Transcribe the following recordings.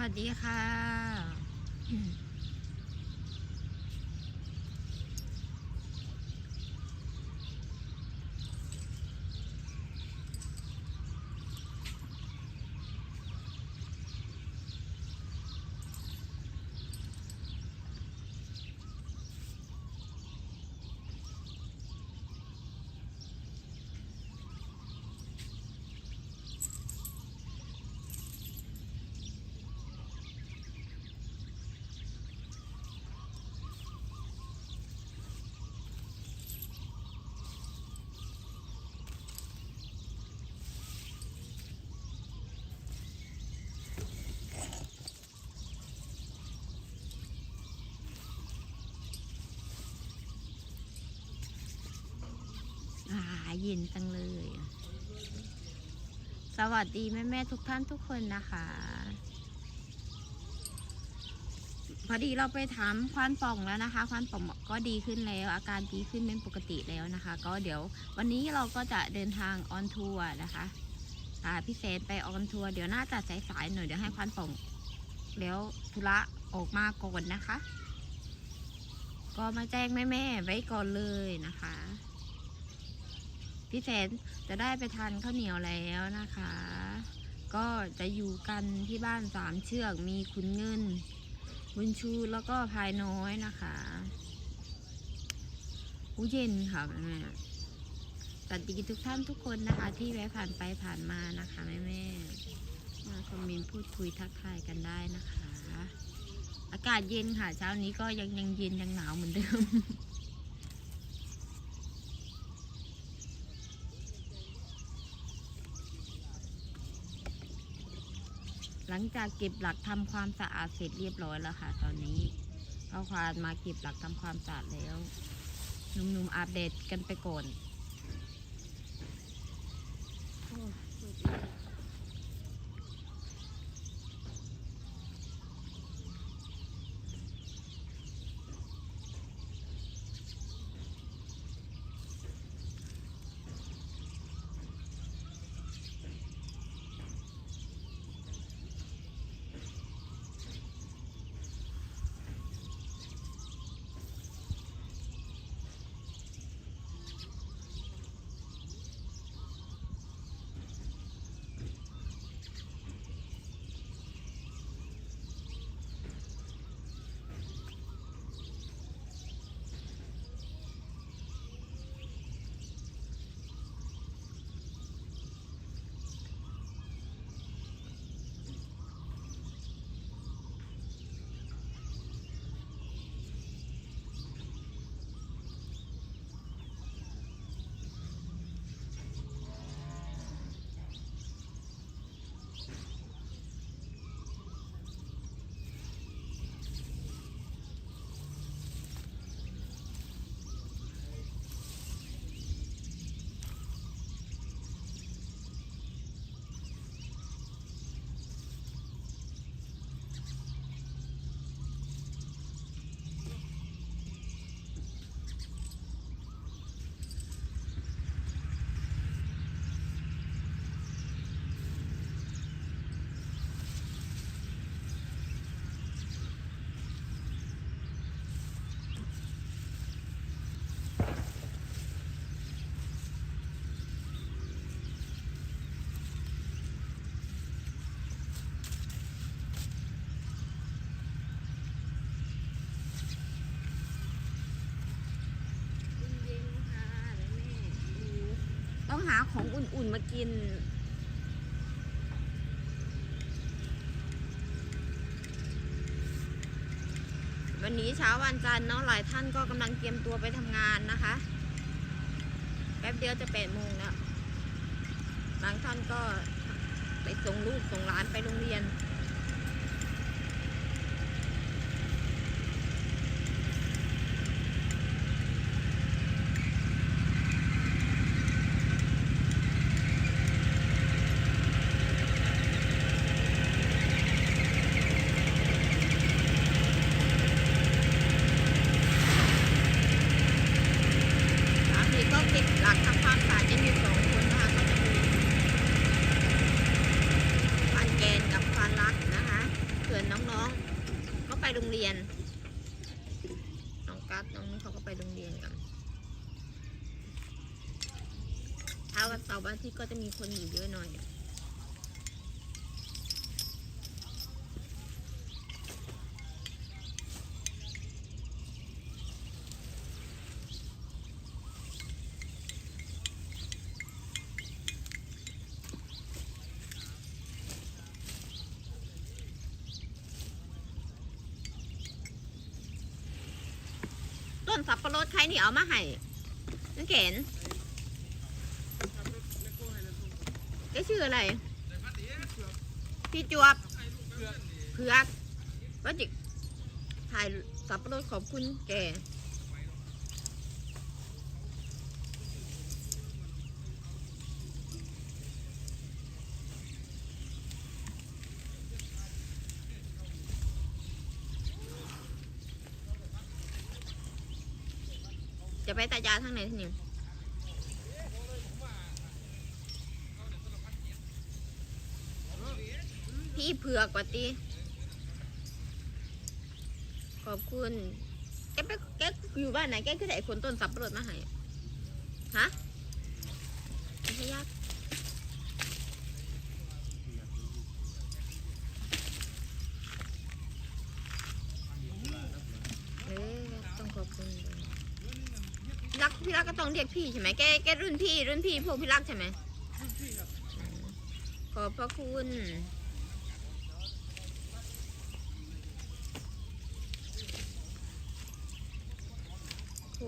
วัสดีค่ะ อ่า เย็นจังเลย สวัสดีแม่แม่ๆทุกท่านทุกคนนะคะ พอดีเราไปถามควานป่องแล้วนะคะ ควานป่องก็ดีขึ้นแล้ว อาการดีขึ้นเป็นปกติแล้วนะคะ ก็เดี๋ยววันนี้เราก็จะเดินทางออนทัวร์นะคะพาพี่เซนไปออนทัวร์เดี๋ยวน่าจะสายๆหน่อยเดี๋ยวให้ควานป่องแล้วธุระออกมาก่อนนะคะ ก็มาแจ้งแม่ๆไว้ก่อนเลยนะคะ พี่แสนจะได้ไปทานข้าวเหนียวแล้วนะคะ ก็จะอยู่กันที่บ้านสามเชือกมีคุณเงิน บุญชูแล้วก็พายน้อยนะคะอู้เย็นค่ะแม่สวัสดีทุกท่านทุกคนนะคะ ที่แวะผ่านไปผ่านมานะคะแม่แม่มาคอมเมนต์พูดคุยทักทายกันได้นะคะ อากาศเย็นค่ะ เช้านี้ก็ยังยังเย็นยังหนาวเหมือนเดิม หลังจากเก็บหลักทำความสะอาดเสร็จเรียบร้อยแล้วค่ะ ตอนนี้เอาควานมาเก็บหลักทำความสะอาดแล้วหนุ่มๆอาบเดตกันไปก่อน ของอุ่นๆมากิน วันนี้เช้าวันจันทร์เนาะหลายท่านก็กำลังเตรียมตัวไปทำงานนะคะ แป๊บเดียวจะแปดโมงแล้วบางท่านก็ไปส่งลูกส่งหลานไปโรงเรียนสามีก็เก็บหลักทำความสะอาดกันอยู่สองคนนะคะก็จะมีฟันแกนกับฟันร้าย โรงเรียน น้องกัสน้องนี่เขาก็ไปโรงเรียนกันถ้าวันเสาร์วันอาทิตย์ ก็จะมีคนอยู่เยอะหน่อยต้นสับปะรดใครนี่เอามาให้นังเกนแก ชื่ออะไร พี่จวบเผือกว่าจิถ่ายสับปะรดขอบคุณแกจะไปตายาทางไหนทีนี้ีเผือกกว่าตีขอบคุณ แกไปแกอยู่บ้านไหนแกคือไหนคนต้นสับปะรดมาให้ฮะไม่ใช่ยากเออต้องขอบคุณพี่รักพี่รักก็ต้องเรียกพี่ใช่ไหมแกแกรุ่นพี่ รุ่นพี่พวกพี่รักใช่ไหมขอบพระคุณ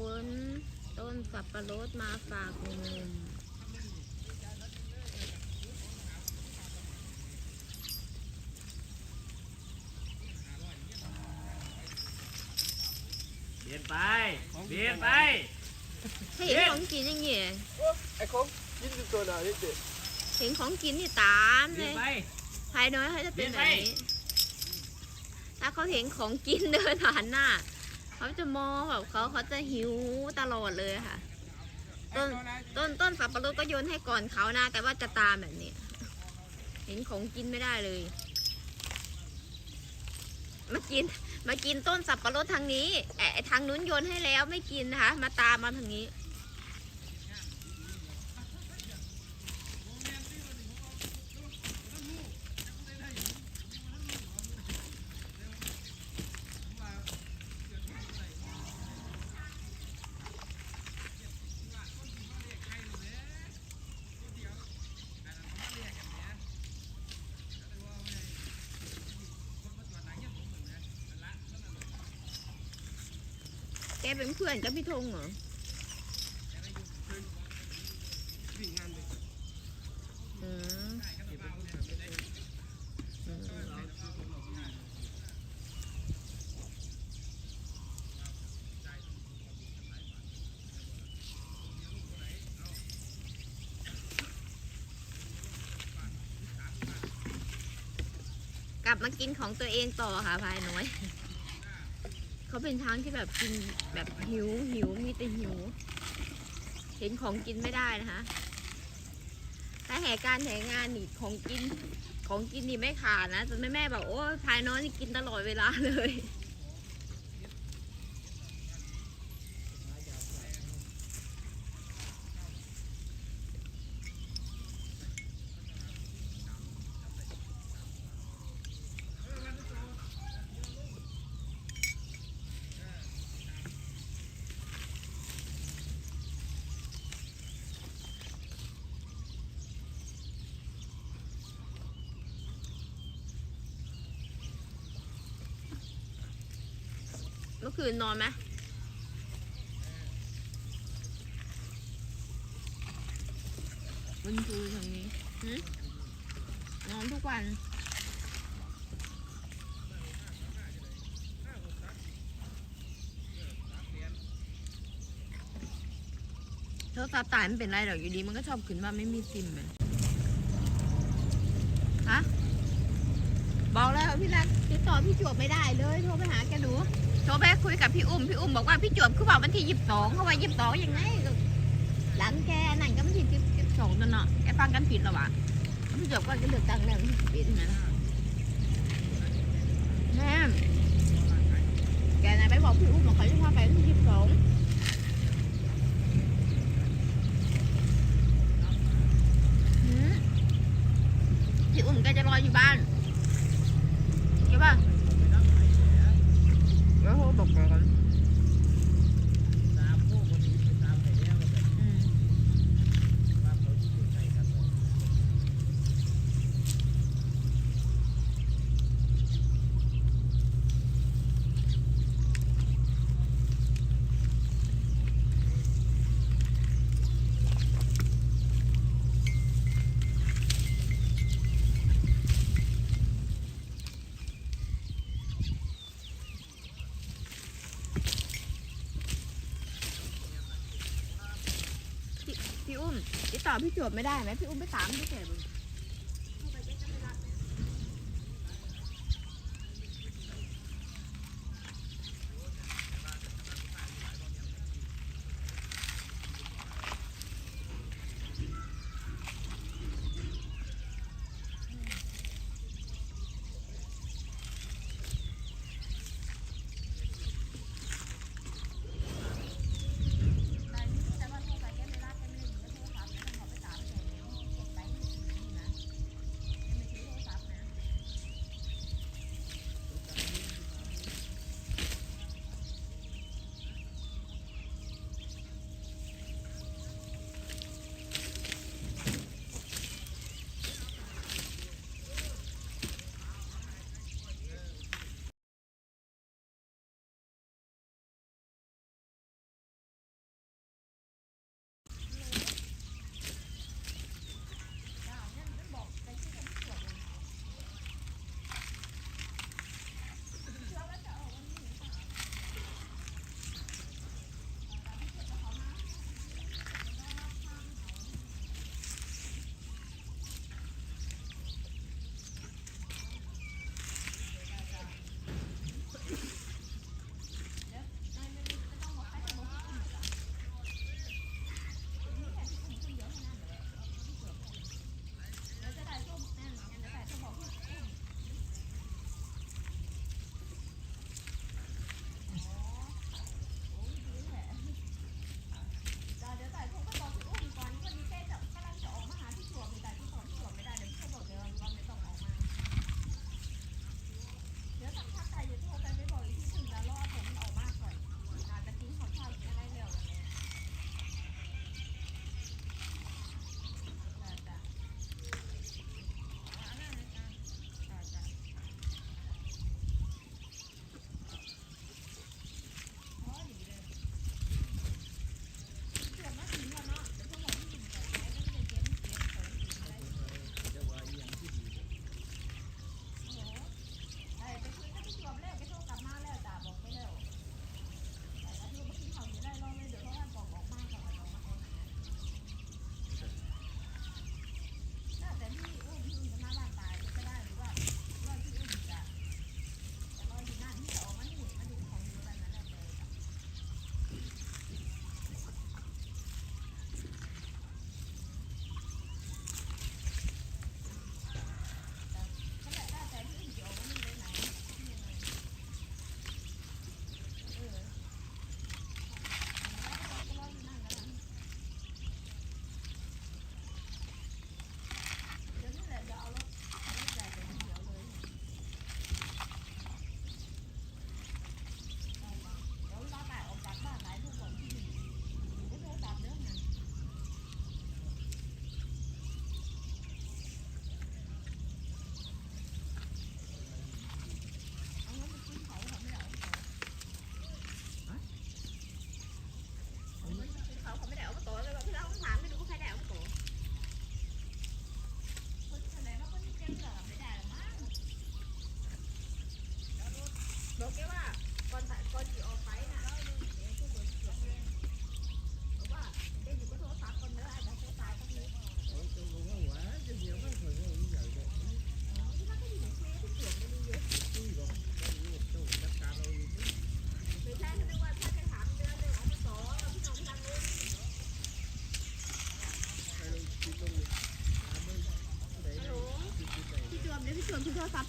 คุณต้นสับปะรดมาฝากหนุ่มเบียนไป เบียนไปถ้าเห็นของกินอย่างเงี้ยไอ้ของกินตัวไหนนี่เด็กเห็นของกินนี่ตามเบีเลยยนไป ภายน้อยเขาจะเป็นเดินแบไปบนี้ ถ้าเขาเห็นของกินเดินผ่านหน้า เขาจะมองแบบเขาเขาจะหิวตลอดเลยค่ะ ต้นต้นต้นสับปะรดก็โยนให้ก่อนเขานะ แต่ว่าจะตามแบบนี้เห็นของกินไม่ได้เลย มากินมากินต้นสับปะรดทางนี้แอะทางนู้นโยนให้แล้วไม่กินนะคะ มาตามมาทางนี้ เป็นเพื่อนกับพี่ธงเหรออืมกลับมากินของตัวเองต่อค่ะพายน้อย เขาเป็นช้างที่แบบกินแบบหิวหิวมีแต่หิว เห็นของกินไม่ได้นะคะถ้าแห่การแห่งานนี่ของกินของกินนี่ไม่ขาดนะจนแม่แม่บอกโอ้พายน้อยนี่กินตลอดเวลาเลย เมื่อคืนนอนไหมวันคืนทางนี้หืนอนทุกวันโทรศัพท์ตายมันเป็นไรหรอกอยู่ดีมันก็ชอบขึ้นว่าไม่มีซิมเลยฮะบอกแล้วพี่รักติดต่อพี่จวบไม่ได้เลยโทรไปหาแกดู จบแล้คุยกับพี่อุ้มพี่อุ้มบอกว่าพี่จวบคือบอกวันที่ยี่สิบสองเขาว่ายี่สิบสองยังไงหลังแกนั่นก็ไม่ถึงยี่สิบสองนั่นเนาะแกฟังกันผิดหรอวะพี่จวบก็เลือกตั้งแล้วผิดนะแม่แกนายไปบอกพี่อุ้มบอกเขาจะพาไปวันที่ยีิบสองพี่อุ้มแกจะรออยู่บ้านใช่ปะ Bakalım. ่อพี่จวบไม่ได้ไหมพี่อุ้มไปถามพี่เฉยบุญ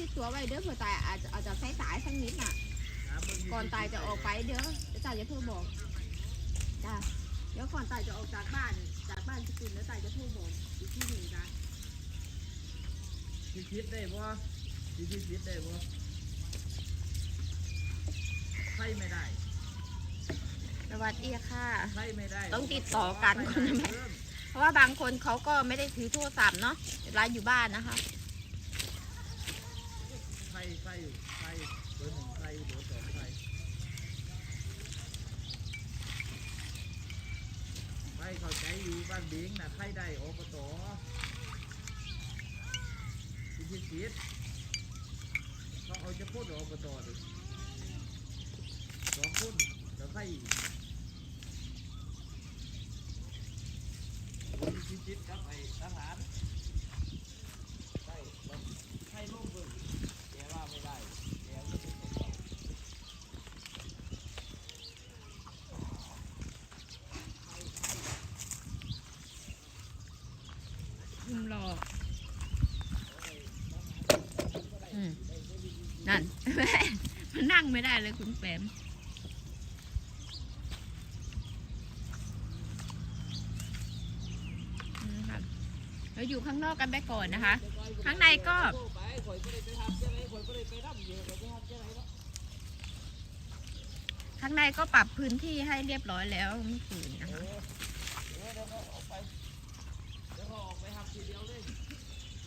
ติดตัวไว้เด้อเผื่อตายอาจจะอาจจะใช้สายสักนิดน่ะ ก่อนตายจะออกไปเด้อเดี๋วตายจะโทรบอกจ้าเดี๋ยวก่อนตายจะออกจากบ้าน จากบ้านสกุลแล้วตายจะโทรบอกอีกที่หนึ่งจ้าคิดคิได้บ่คิดคิดได้บ่ใช่ไม่ได้ สวัสดีค่ะ ใช่ไม่ได้ต้องติดต่อกันคนนะแม่เพราะว่าบางคนเขาก็ไม่ได้ถือโทรศัพท์เนาะเวลาอยู่บ้านนะคะ ใช่ใช่เบอร์หนึ่งใช่เบอร์สองใช่ไม่เข้าใจอยู่บ้านเบิงนะใครได้อบตพิชิตพิษต้องเอาจะพูดอบตดิสองคนแล้วใครพิชิตกับไอ้ทหารใช่แล้วใครร่วมเบิ่ง แกว่าไม่ได้แกไม่เป็นคนเรา คุมรออืมนั่น มันนั่งไม่ได้เลยคุณแฟมเราอยู่ข้างนอกกันไปก่อนนะคะ ข้างในก็ข้าไหนข่อยก็ได้ไปทำเยอะข่อยไปทำเจ้าไหนเนาะข้างในก็ปรับพื้นที่ให้เรียบร้อยแล้วเมื่อคืนนะคะ เดี๋ยวเดี๋ยวเขาออกไป เดี๋ยวเขาออกไปทำทีเดียวเลย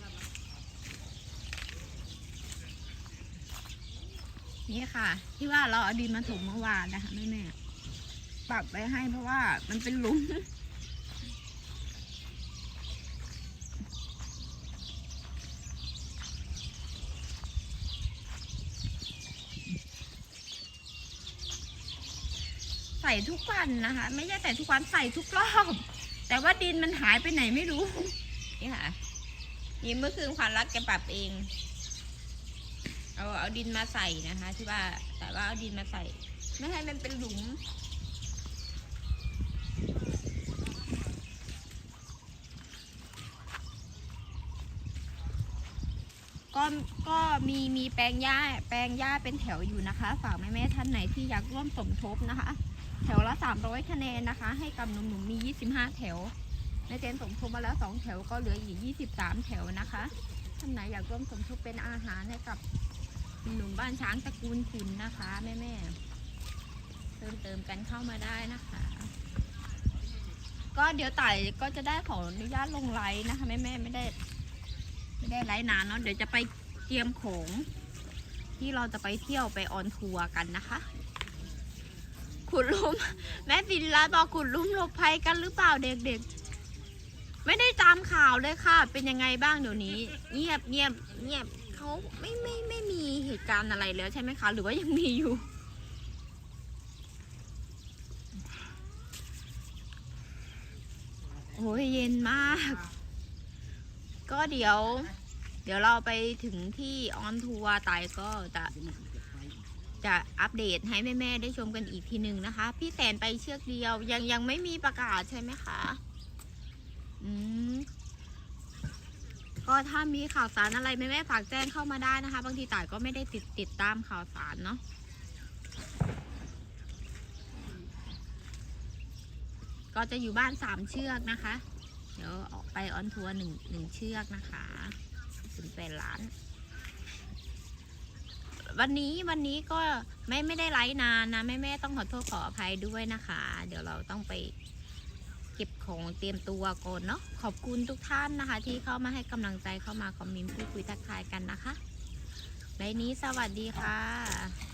นั่นนะ นี่ค่ะ ที่ว่าเราเอาดินมาถมเมื่อวานนะคะแม่แม่ปรับไว้ให้เพราะว่ามันเป็นหลุมใส่ทุกวันนะคะ ไม่ใช่ใส่ทุกวันใส่ทุกรอบแต่ว่าดินมันหายไปไหนไม่รู้นี่ค่ะนี่เมื่อคืนขวัญรักแกปรับเอง เอาเอาดินมาใส่นะคะ ที่ว่าแต่ว่าเอาดินมาใส่ ไม่ให้มันเป็นหลุมก็ก็มีมีแปลงหญ้าแปลงหญ้าเป็นแถวอยู่นะคะ ฝากแม่แม่ท่านไหนที่อยากร่วมสมทบนะคะ แถวละ300คะแนนนะคะ ให้กับหนุ่มๆมี25 แถวแม่เจนสมทบมาแล้วสองแถวก็เหลืออีก 23 แถวนะคะ ท่านไหนอยากร่วมสมทบเป็นอาหารให้กับ หนุ่มบ้านช้างตระกูลขุนนะคะ แม่แม่ๆเติมเติมกันเข้ามาได้นะคะ ก็เดี๋ยวไต่ก็จะได้ขออนุญาตลงไลน์นะคะ แม่แม่ๆไม่ได้ ไม่ได้ไลฟ์นานเนาะเดี๋ยวจะไปเตรียมของที่เราจะไปเที่ยวไปออนทัวร์กันนะคะขุดลุมแม่ปินรัตบอกขุดลุมหลบภัยกันหรือเปล่าเด็กๆ ไม่ได้ตามข่าวเลยค่ะ เป็นยังไงบ้างเดี๋ยวนี้ เงียบเงียบเงียบ เขาไม่ไม่ไม่มีเหตุการณ์อะไรแล้วใช่ไหมคะ หรือว่ายังมีอยู่ โอ้ยเย็นมาก ก็เดี๋ยว เดี๋ยวเราไปถึงที่ออนทัวร์ไต่ก็จะจะอัปเดตให้แม่ๆได้ชมกันอีกทีหนึ่งนะคะ พี่แสนไปเชือกเดียวยังยังไม่มีประกาศใช่ไหมคะ อืม ก็ถ้ามีข่าวสารอะไรแม่ๆฝากแจ้งเข้ามาได้นะคะ บางทีต่ายก็ไม่ได้ติดติดตามข่าวสารเนาะก็จะอยู่บ้านสามเชือกนะคะ เดี๋ยวออกไปออนทัวร์หนึ่งหนึ่งเชือกนะคะถึงแปดล้าน วันนี้วันนี้ก็ไม่ไม่ได้ไลฟ์นานนะแม่แม่ๆต้องขอโทษขออภัยด้วยนะคะ เดี๋ยวเราต้องไป ก็บของเตรียมตัวก่อนเนาะขอบคุณทุกท่านนะคะ ที่เข้ามาให้กำลังใจเข้ามาคอมเมนต์พูดคุยทักทายกันนะคะในนี้สวัสดีค่ะ